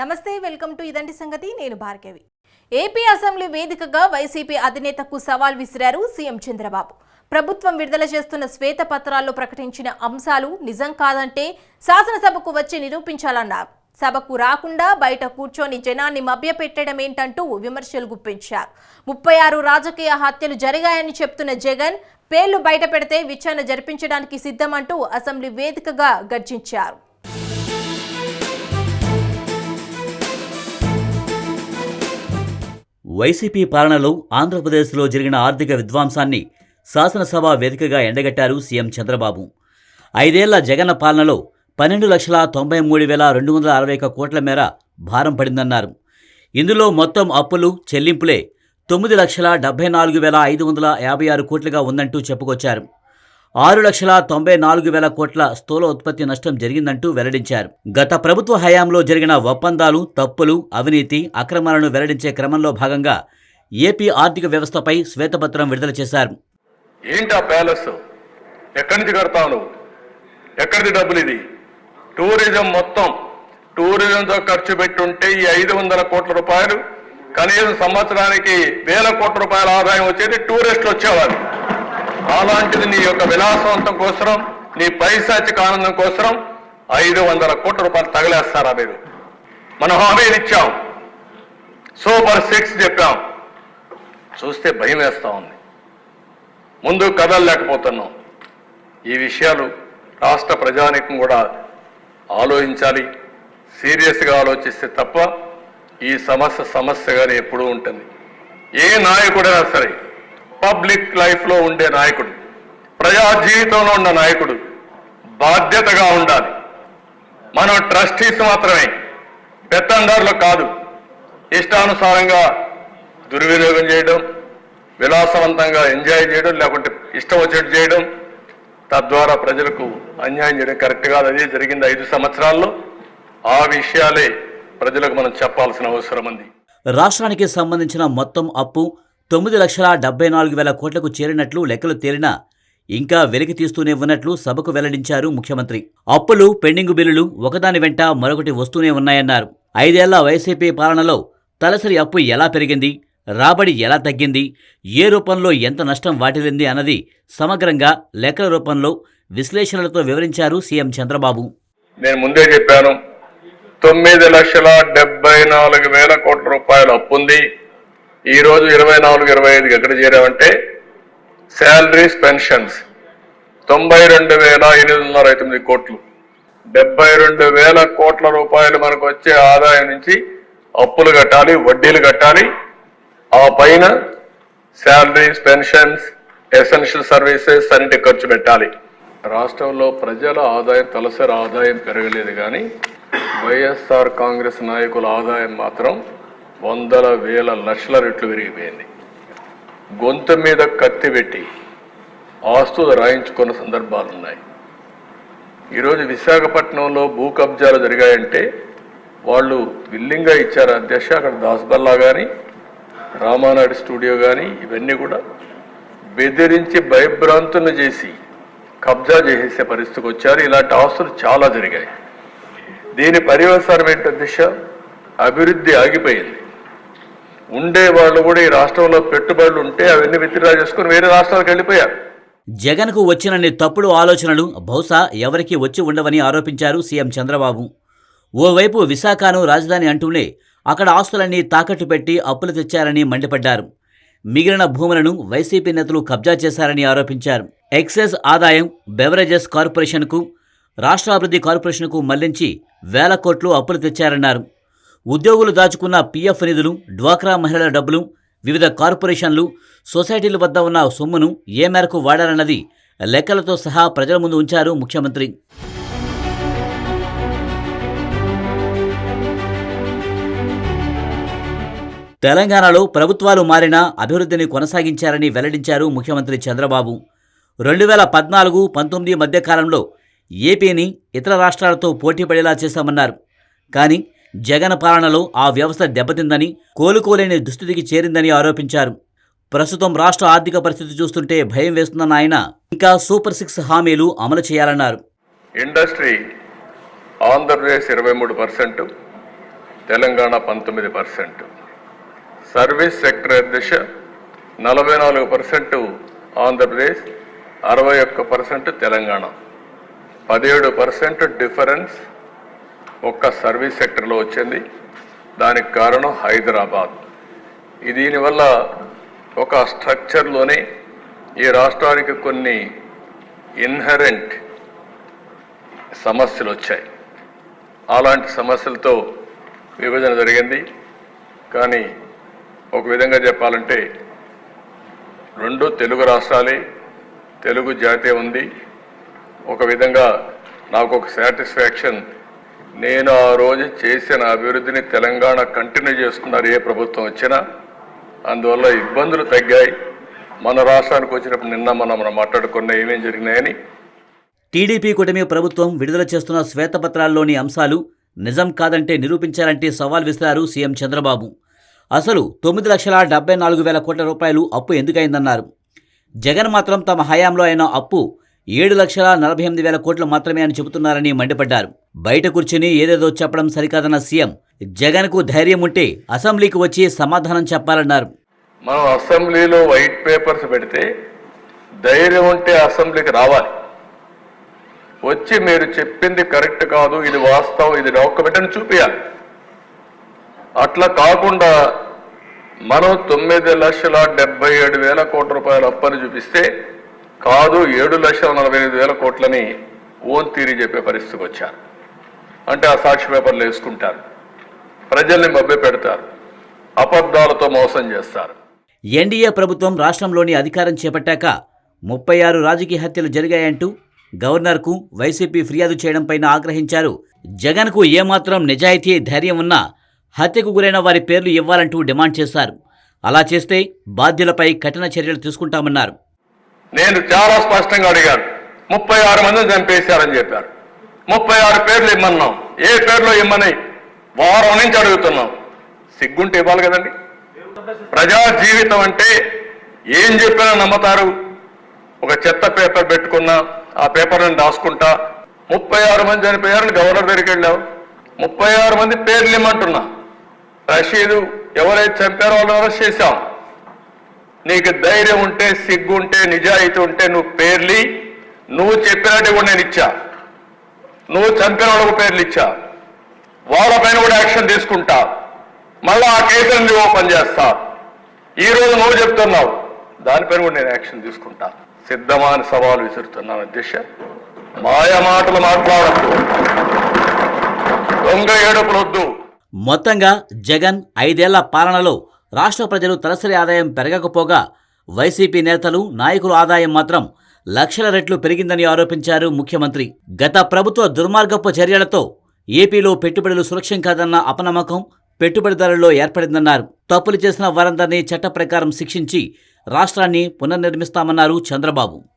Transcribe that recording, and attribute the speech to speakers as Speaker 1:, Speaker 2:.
Speaker 1: నమస్తే welcome to ఇదంటి సంగతి. నేను భార్గవి. ఏపీ అసెంబ్లీ వేదికగా వైసీపీ అధినేతకు సవాల్ విసిరారు సీఎం చంద్రబాబు. ప్రభుత్వం విడుదల చేస్తున్న శ్వేత పత్రాల్లో ప్రకటించిన అంశాలు నిజం కాదంటే శాసనసభకు వచ్చి నిరూపించాలన్నారు. సభకు రాకుండా బయట కూర్చొని జనాన్ని మభ్యపెట్టడం ఏంటంటూ విమర్శలు గుప్పించారు. ముప్పై ఆరు రాజకీయ హత్యలు జరిగాయని చెప్తున్న జగన్ పేర్లు బయట పెడితే విచారణ జరిపించడానికి సిద్ధమంటూ అసెంబ్లీ వేదికగా గర్జించారు.
Speaker 2: వైసీపీ పాలనలో ఆంధ్రప్రదేశ్లో జరిగిన ఆర్థిక విధ్వంసాన్ని శాసనసభ వేదికగా ఎండగట్టారు సీఎం చంద్రబాబు. ఐదేళ్ళ జగన్ పాలనలో పన్నెండు లక్షల తొంభై మూడు వేల రెండు వందల అరవై ఒక్క కోట్ల మేర భారం పడిందన్నారు. ఇందులో మొత్తం అప్పులు చెల్లింపులే తొమ్మిది లక్షల డెబ్బై నాలుగు వేల ఐదు వందల యాభై ఆరు కోట్లుగా ఉందంటూ చెప్పుకొచ్చారు. ఆరు లక్షల తొంభై నాలుగు వేల కోట్ల స్థూల ఉత్పత్తి నష్టం జరిగిందంటూ వెల్లడించారు. గత ప్రభుత్వ హయాంలో జరిగిన ఒప్పందాలు తప్పులు అవినీతి అక్రమాలను వెల్లడించే క్రమంలో భాగంగా ఏపీ ఆర్థిక వ్యవస్థపై శ్వేతపత్రం విడుదల చేశారు.
Speaker 3: ఏంటా ప్యాలెస్? ఎక్కడి నుంచి కడతావు నువ్వు? ఎక్కడిది డబ్బులు ఇది? టూరిజం మొత్తం టూరిజంతో ఖర్చు పెట్టుంటే ఈ ఐదు వందల కోట్ల రూపాయలు కనీసం సంవత్సరానికి వేల కోట్ల రూపాయల ఆదాయం వచ్చేది టూరిస్టులు వచ్చేవారు అలాంటిది నీ యొక్క విలాసవంతం కోసం నీ పైశాచిక ఆనందం కోసం ఐదు వందల కోట్ల రూపాయలు తగలేస్తారా మీరు? మనం హామీలు ఇచ్చాం. సూపర్ సిక్స్ చెప్పాం. చూస్తే భయం వేస్తూ ఉంది. ముందు కదలలేకపోతున్నాం ఈ విషయాలు రాష్ట్ర ప్రజానికం కూడా ఆలోచించాలి. సీరియస్గా ఆలోచిస్తే తప్ప ఈ సమస్య సమస్యగానే ఎప్పుడూ ఉంటుంది. ఏ నాయకుడైనా సరే పబ్లిక్ లైఫ్లో ఉండే నాయకుడు ప్రజా జీవితంలో ఉన్న నాయకుడు బాధ్యతగా ఉండాలి. మనం ట్రస్టీస్ మాత్రమే పెత్తందారులు కాదు. ఇష్టానుసారంగా దుర్వినియోగం చేయడం విలాసవంతంగా ఎంజాయ్ చేయడం లేకుంటే ఇష్టం వచ్చేట్టు చేయడం తద్వారా ప్రజలకు అన్యాయం చేయడం కరెక్ట్ కాదు. అదే జరిగింది ఐదు సంవత్సరాల్లో. ఆ విషయాలే ప్రజలకు మనం చెప్పాల్సిన అవసరం ఉంది.
Speaker 2: రాష్ట్రానికి సంబంధించిన మొత్తం అప్పు తొమ్మిది లక్షల డెబ్బై నాలుగు వేల కోట్లకు చేరినట్లు లెక్కలు తేలినా ఇంకా వెలికి తీస్తూనే ఉన్నట్లు సభకు వెల్లడించారు ముఖ్యమంత్రి. అప్పులు పెండింగ్ బిల్లులు ఒకదాని వెంట మరొకటి వస్తూనే ఉన్నాయన్నారు. ఐదేళ్ళ వైసీపీ పాలనలో తలసరి అప్పు ఎలా పెరిగింది? రాబడి ఎలా తగ్గింది? ఏ రూపంలో ఎంత నష్టం వాటిల్లింది అన్నది సమగ్రంగా లెక్కల రూపంలో విశ్లేషణలతో వివరించారు సీఎం చంద్రబాబు.
Speaker 3: నేను ముందే చెప్పాను తొమ్మిది లక్షల డెబ్బై నాలుగు వేల కోట్ల రూపాయలు అప్పుంది ఈ రోజు ఇరవై నాలుగు ఇరవై ఐదుకి ఎక్కడ చేరామంటే శాలరీస్ పెన్షన్స్. తొంభై రెండు వేల ఎనిమిది వందల తొమ్మిది కోట్లు. డెబ్బై రెండు వేల కోట్ల రూపాయలు మనకు వచ్చే ఆదాయం నుంచి అప్పులు కట్టాలి వడ్డీలు కట్టాలి. ఆ పైన శాలరీస్ పెన్షన్స్ ఎసెన్షియల్ సర్వీసెస్ అన్నిటి ఖర్చు పెట్టాలి. రాష్ట్రంలో ప్రజల ఆదాయం తలసరి ఆదాయం పెరగలేదు కానీ వైఎస్ఆర్ కాంగ్రెస్ నాయకుల ఆదాయం మాత్రం వందల వేల లక్షల రెట్లు పెరిగిపోయింది గొంతు మీద కత్తి పెట్టి ఆస్తులు రాయించుకున్న సందర్భాలు ఉన్నాయి. ఈరోజు విశాఖపట్నంలో భూ కబ్జాలు జరిగాయంటే వాళ్ళు విల్లింగా ఇచ్చారు అధ్యక్ష అక్కడ దాస్బల్లా కానీ రామానాయుడు స్టూడియో కానీ ఇవన్నీ కూడా బెదిరించి భయభ్రాంతులను చేసి కబ్జా చేసే పరిస్థితికి వచ్చారు. ఇలాంటి ఆస్తులు చాలా జరిగాయి. దీని పర్యవసానం ఏంటి అధ్యక్ష? అభివృద్ధి ఆగిపోయింది. ఉండే వాళ్ళు కూడా ఈ రాష్ట్రంలో పెట్టుబడులు ఉంటే అవన్నీ విత్డ్రా చేసుకుని వేరే రాష్ట్రాలకు వెళ్ళిపోయారు.
Speaker 2: జగన్కు వచ్చినన్ని తప్పుడు ఆలోచనలు బహుశా ఎవరికీ వచ్చి ఉండవని ఆరోపించారు సీఎం చంద్రబాబు. ఓవైపు విశాఖను రాజధాని అంటూనే అక్కడ ఆస్తులన్నీ తాకట్టు పెట్టి అప్పులు తెచ్చారని మండిపడ్డారు. మిగిలిన భూములను వైసీపీ నేతలు కబ్జా చేశారని ఆరోపించారు. ఎక్సైజ్ ఆదాయం బెవరేజెస్ కార్పొరేషన్కు రాష్ట్రాభివృద్ధి కార్పొరేషన్కు మళ్ళించి వేల కోట్లు అప్పులు తెచ్చారన్నారు. ఉద్యోగులు దాచుకున్న పీఎఫ్ నిధులు డ్వాక్రా మహిళల డబ్బులు వివిధ కార్పొరేషన్లు సొసైటీల వద్ద ఉన్న సొమ్మును ఏ మేరకు వాడారన్నది లెక్కలతో సహా ప్రజల ముందు ఉంచారు ముఖ్యమంత్రి. తెలంగాణలో ప్రభుత్వాలు మారినా అభివృద్ధిని కొనసాగించారని వెల్లడించారు ముఖ్యమంత్రి చంద్రబాబు. రెండు వేల పద్నాలుగు పంతొమ్మిది మధ్యకాలంలో ఏపీని ఇతర రాష్ట్రాలతో పోటీపడేలా చేశామన్నారు. కానీ జగన్ పాలనలో ఆ వ్యవస్థ దెబ్బతిందని కోలుకోలేని దుస్థితికి చేరిందని ఆరోపించారు. ప్రస్తుతం రాష్ట్ర ఆర్థిక పరిస్థితి చూస్తుంటే భయం వేస్తుందన్న ఆయన ఇంకా సూపర్ సిక్స్ హామీలు అమలు చేయాలన్నారు.
Speaker 3: ఇండస్ట్రీ ఆంధ్రప్రదేశ్ ఇరవై మూడు పర్సెంట్ తెలంగాణ పంతొమ్మిది పర్సెంట్. సర్వీస్ సెక్టర్ దిశ నలభై నాలుగు పర్సెంట్ ఆంధ్రప్రదేశ్ అరవై ఒక్క పర్సెంట్ తెలంగాణ. పదిహేడు పర్సెంట్ డిఫరెన్స్ ఒక్క సర్వీస్ సెక్టర్లో వచ్చింది. దానికి కారణం హైదరాబాద్. దీనివల్ల ఒక స్ట్రక్చర్లోనే ఈ రాష్ట్రానికి కొన్ని ఇన్హరెంట్ సమస్యలు వచ్చాయి. అలాంటి సమస్యలతో విభజన జరిగింది. కానీ ఒక విధంగా చెప్పాలంటే రెండు తెలుగు రాష్ట్రాలే తెలుగు జాతి ఉంది. ఒక విధంగా నాకు ఒక సాటిస్ఫాక్షన్ నేను ఆ రోజు చేసిన అభివృద్ధిని తెలంగాణ కంటిన్యూ చేస్తున్నారు ఏ ప్రభుత్వం వచ్చినా. అందువల్ల ఇబ్బందులు తగ్గాయి. మన రాష్ట్రానికి వచ్చినప్పుడు నిన్న మనం మనం మాట్లాడుకున్న ఏమేం జరిగినాయని.
Speaker 2: టీడీపీ కూటమి ప్రభుత్వం విడుదల చేస్తున్న శ్వేతపత్రాల్లోని అంశాలు నిజం కాదంటే నిరూపించాలంటే సవాల్ విసిరారు సీఎం చంద్రబాబు. అసలు తొమ్మిది లక్షల డెబ్బై నాలుగు వేల కోట్ల రూపాయలు అప్పు ఎందుకైందన్నారు? జగన్ మాత్రం తమ హయాంలో అయిన అప్పు ఏడు లక్షల నలభై ఎనిమిది వేల కోట్లు మాత్రమే అని చెబుతున్నారని మండిపడ్డారు. బయట కూర్చుని ఏదేదో చెప్పడం సరికాదన్న సీఎం జగన్కు ధైర్యం ఉంటే అసెంబ్లీకి వచ్చి సమాధానం చెప్పాలన్నారు.
Speaker 3: మనం అసెంబ్లీలో వైట్ పేపర్స్ పెడితే ధైర్యం ఉంటే అసెంబ్లీకి రావాలి. వచ్చి మీరు చెప్పింది కరెక్ట్ కాదు ఇది వాస్తవం ఇది డాక్యుమెంట్ అని చూపించాలి అట్లా కాకుండా మనం తొమ్మిది లక్షల డెబ్బై ఏడు వేల కోట్ల రూపాయల అప్పని చూపిస్తే కాదు ఏడు లక్షల నలభై ఐదు వేల కోట్లని ఓన్ తీరి చెప్పే పరిస్థితికి వచ్చారు. అంటే ఆ సాక్షి పేపర్లు వేసుకుంటారు. ప్రజల్ని మభ్య పెడతారు. అబద్ధాలతో మోసం చేస్తారు.
Speaker 2: ఎన్డీఏ ప్రభుత్వం రాష్ట్రంలోని అధికారం చేపట్టాక ముప్పై ఆరు రాజకీయ హత్యలు జరిగాయంటూ గవర్నర్కు వైసీపీ ఫిర్యాదు చేయడంపైన ఆగ్రహించారు. జగన్కు ఏమాత్రం నిజాయితీ ధైర్యం ఉన్నా హత్యకు గురైన వారి పేర్లు ఇవ్వాలంటూ డిమాండ్ చేశారు. అలా చేస్తే బాధ్యులపై కఠిన చర్యలు తీసుకుంటామన్నారు.
Speaker 3: నేను చాలా స్పష్టంగా అడిగాను. ముప్పై ఆరు మందిని చంపేశారని చెప్పారు. ముప్పై ఆరు పేర్లు ఇమ్మన్నాం. ఏ పేర్లు ఇమ్మని? వారం నుంచి అడుగుతున్నాం. సిగ్గుంటే ఇవ్వాలి కదండి. ప్రజా జీవితం అంటే ఏం చెప్పినా నమ్ముతారు. ఒక చెత్త పేపర్ పెట్టుకున్నా ఆ పేపర్లను రాసుకుంటా ముప్పై ఆరు మంది చనిపోయారని గవర్నర్ దగ్గరికి వెళ్ళావు. ముప్పై ఆరు మంది పేర్లు ఇమ్మంటున్నా. రషీదు ఎవరైతే చంపారో వాళ్ళు అరెస్ట్ చేశాం. నీకు ధైర్యం ఉంటే సిగ్గు ఉంటే నిజాయితీ ఉంటే నువ్వు పేర్లి నువ్వు చెప్పినట్టు కూడా నేను ఇచ్చా. నువ్వు చంపిన వాళ్ళకు పేర్లు ఇచ్చా. వాళ్ళపైన కూడా యాక్షన్ తీసుకుంటా. మళ్ళా ఆ కేసులను ఓపెన్ చేస్తా. ఈ రోజు నువ్వు చెప్తున్నావు. దానిపైన కూడా నేను యాక్షన్ తీసుకుంటా. సిద్ధమా అని సవాలు విసురుతున్నాను అధ్యక్ష మాయ మాటలు మాట్లాడద్దు దొంగ ఏడుపులొద్దు
Speaker 2: మొత్తంగా జగన్ ఐదేళ్ళ పాలనలో రాష్ట్ర ప్రజలు తలసరి ఆదాయం పెరగకపోగా వైసీపీ నేతలు నాయకుల ఆదాయం మాత్రం లక్షల రెట్లు పెరిగిందని ఆరోపించారు ముఖ్యమంత్రి. గత ప్రభుత్వ దుర్మార్గపు చర్యలతో ఏపీలో పెట్టుబడులు సురక్షం కాదన్న అపనమ్మకం పెట్టుబడిదారుల్లో ఏర్పడిందన్నారు. తప్పులు చేసిన వారందరినీ చట్ట ప్రకారం శిక్షించి రాష్ట్రాన్ని పునర్నిర్మిస్తామన్నారు చంద్రబాబు.